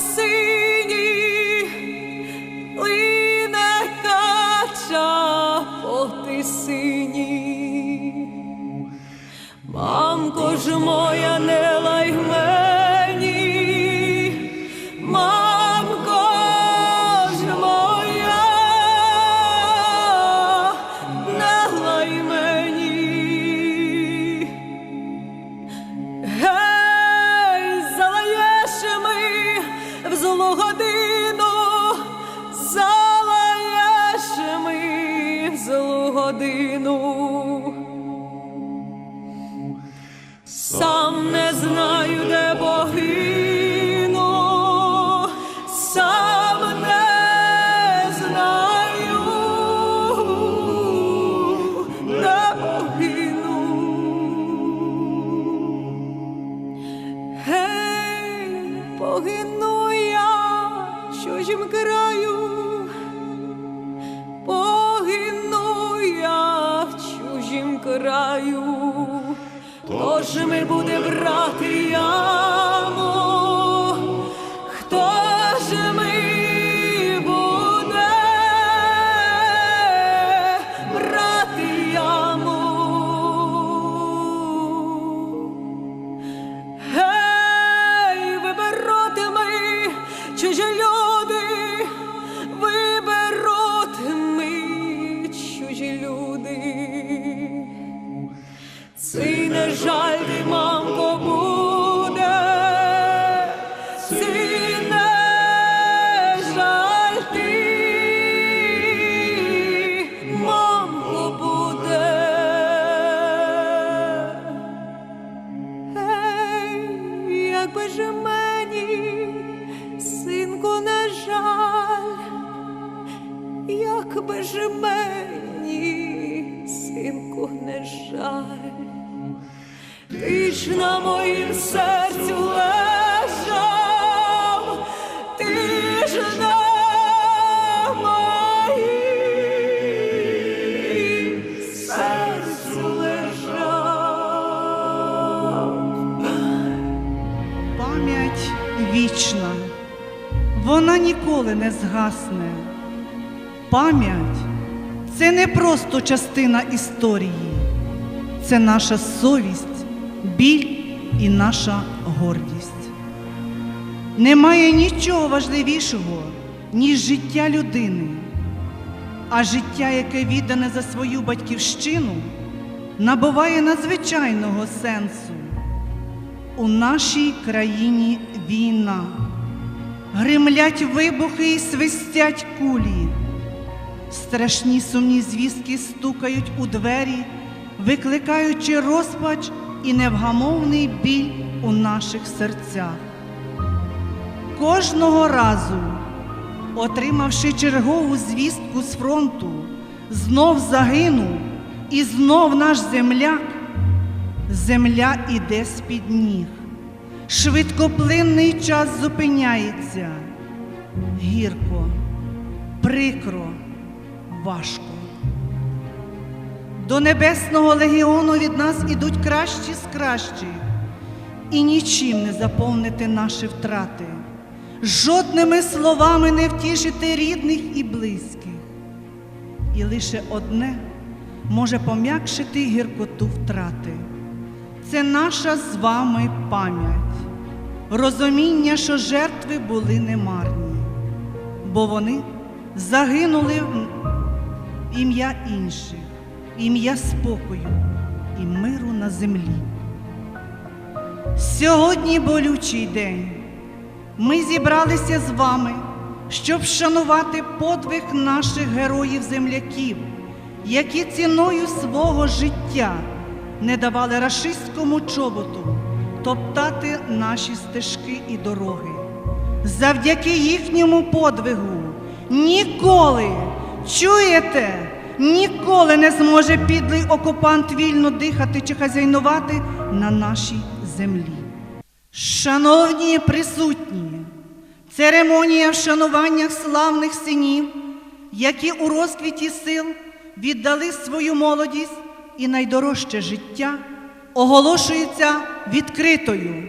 see. Погину я в чужім краю, погину я в чужім краю. тож ми буде брати яму? Якби ж мені, синку, не жаль, ти ж на моїм серцю лежав, ти ж на моїм серцю лежав. Пам'ять вічна, вона ніколи не згасне. Пам'ять це не просто частина історії, це наша совість, біль і наша гордість. Немає нічого важливішого, ніж життя людини, а життя, яке віддане за свою батьківщину, набуває надзвичайного сенсу. У нашій країні війна. Гримлять вибухи і свистять кулі. Страшні сумні звістки стукають у двері, викликаючи розпач і невгамовний біль у наших серцях. Кожного разу, отримавши чергову звістку з фронту, знов загинув і знов наш земляк, земля іде з-під ніг. Швидкоплинний час зупиняється. Гірко, прикро, важко. До небесного легіону від нас ідуть кращі з кращих, і нічим не заповнити наші втрати, жодними словами не втішити рідних і близьких. І лише одне може пом'якшити гіркоту втрати. Це наша з вами пам'ять, розуміння, що жертви були немарні, бо вони загинули ім'я інших, ім'я спокою і миру на землі. Сьогодні болючий день. Ми зібралися з вами, щоб вшанувати подвиг наших героїв-земляків, які ціною свого життя не давали рашистському чоботу топтати наші стежки і дороги. Завдяки їхньому подвигу ніколи, чуєте, ніколи не зможе підлий окупант вільно дихати чи хазяйнувати на нашій землі. Шановні присутні, церемонія вшанування славних синів, які у розквіті сил віддали свою молодість і найдорожче життя, оголошується відкритою.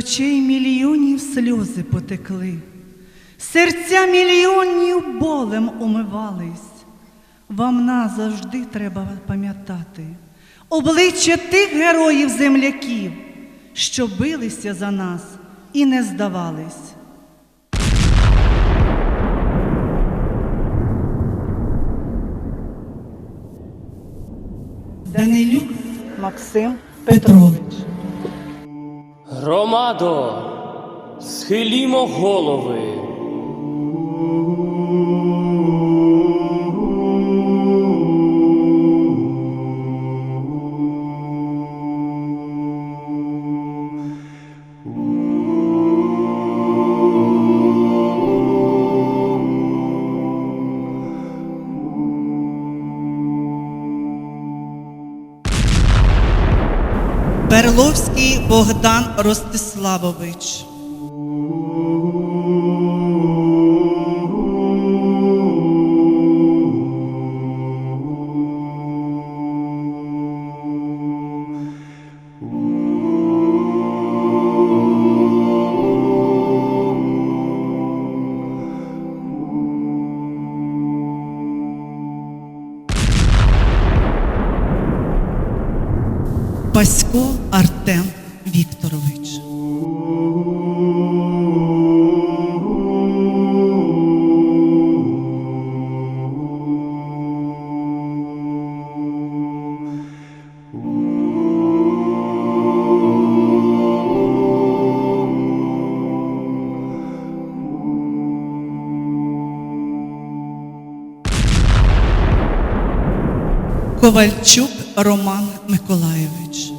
очей мільйонів сльози потекли, серця мільйонів болем умивались. Вам назавжди треба пам'ятати обличчя тих героїв земляків, що билися за нас і не здавались. Данилюк Максим Петрович. Громадо, схилімо голови. Богдан Ростиславович. Ковальчук Роман Миколайович.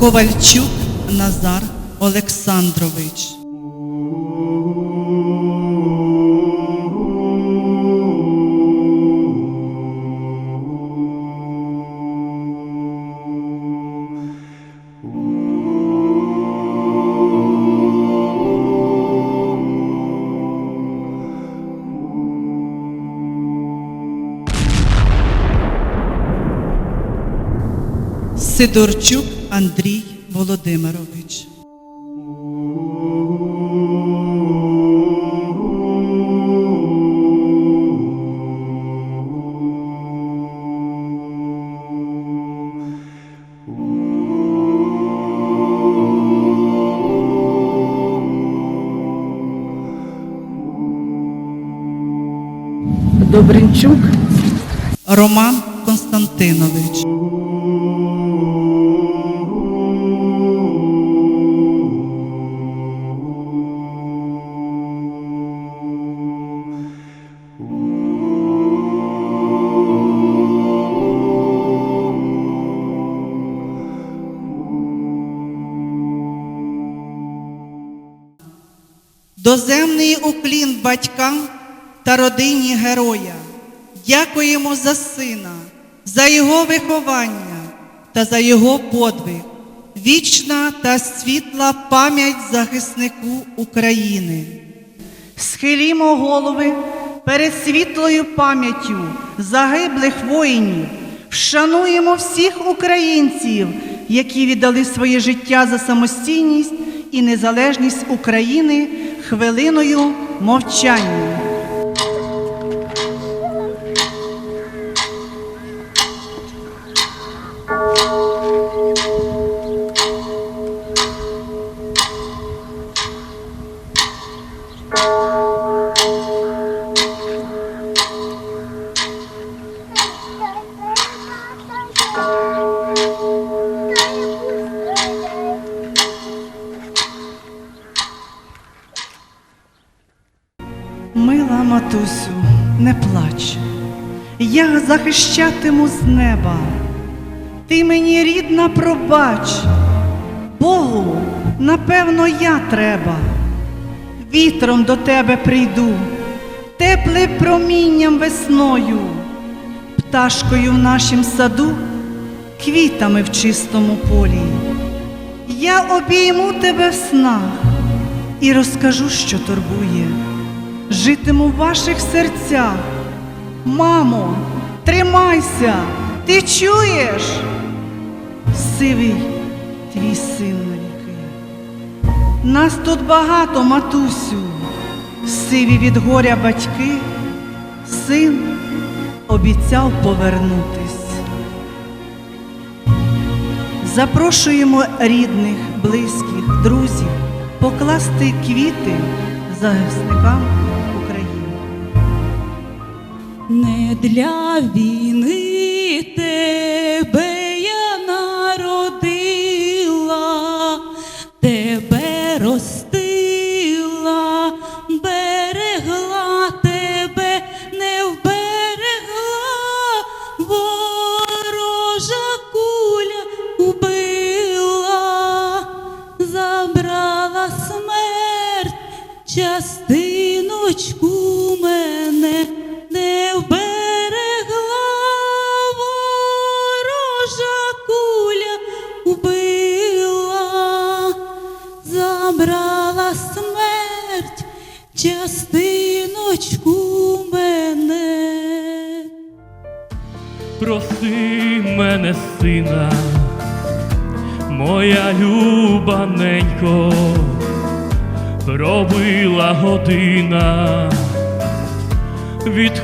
Ковальчук Назар Олександрович. Сидорчук Андрій Володимирович. Добринчук Роман Константинович. Доземний уклін батькам та родині героя. Дякуємо за сина, за його виховання та за його подвиг. Вічна та світла пам'ять захиснику України. Схилімо голови перед світлою пам'яттю загиблих воїнів, вшануємо всіх українців, які віддали своє життя за самостійність і незалежність України хвилиною мовчання. Мила матусю, не плач, я захищатиму з неба. Ти мені рідна пробач, Богу, напевно, я треба. Вітром до тебе прийду, теплим промінням весною, пташкою в нашім саду, квітами в чистому полі. Я обійму тебе в снах і розкажу, що турбує. Житиму в ваших серцях. Мамо, тримайся, ти чуєш? Сивий твій син на віки. Нас тут багато, матусю, сиві від горя батьки, син обіцяв повернутись. Запрошуємо рідних, близьких, друзів покласти квіти захисникам. Не для війни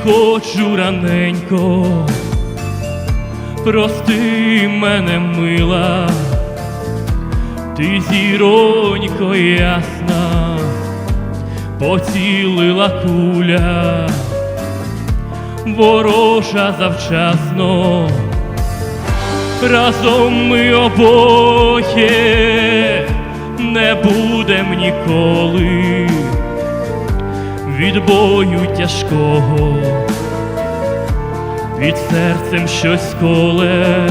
відходжу раненько, прости мене, мила, ти зіронько ясна, поцілила куля. Ворожа завчасно. Разом ми обоє. Не будем ніколи від бою тяжкого, під серцем щось коле,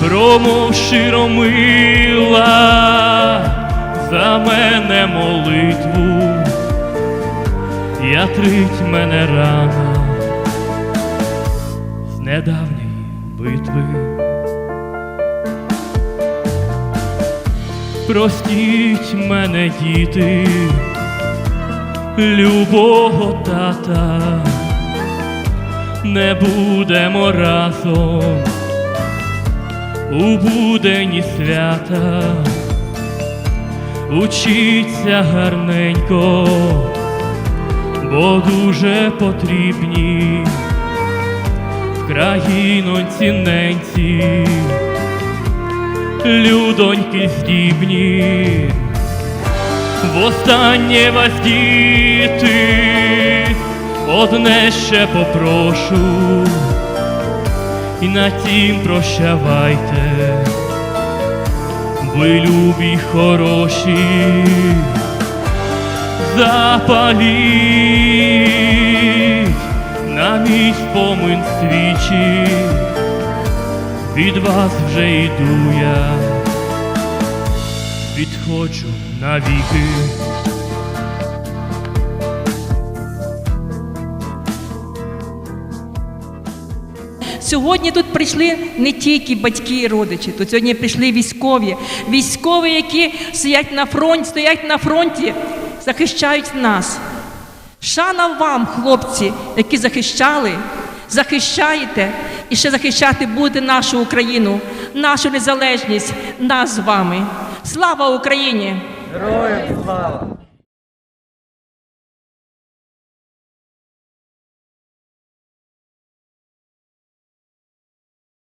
промов щиро мила за мене молитву ятрить мене рана з недавньої битви. Простіть мене, діти, любого тата, не будемо разом у будені свята, учіться гарненько бо дуже потрібні країнонці ненці, людоньки здібні, востаннє вас діти, одне ще попрошу, і на тім прощавайте, ви любі хороші запаліть на мій спомин свічі, від вас вже йду я, відходжу навіки. Сьогодні тут прийшли не тільки батьки і родичі, тут сьогодні прийшли військові, військові, які стоять на фронті, стоять на фронті, захищають нас. Шана вам, хлопці, які захищали, захищаєте і ще захищати буде нашу Україну, нашу незалежність, нас з вами. Слава Україні! Героям слава!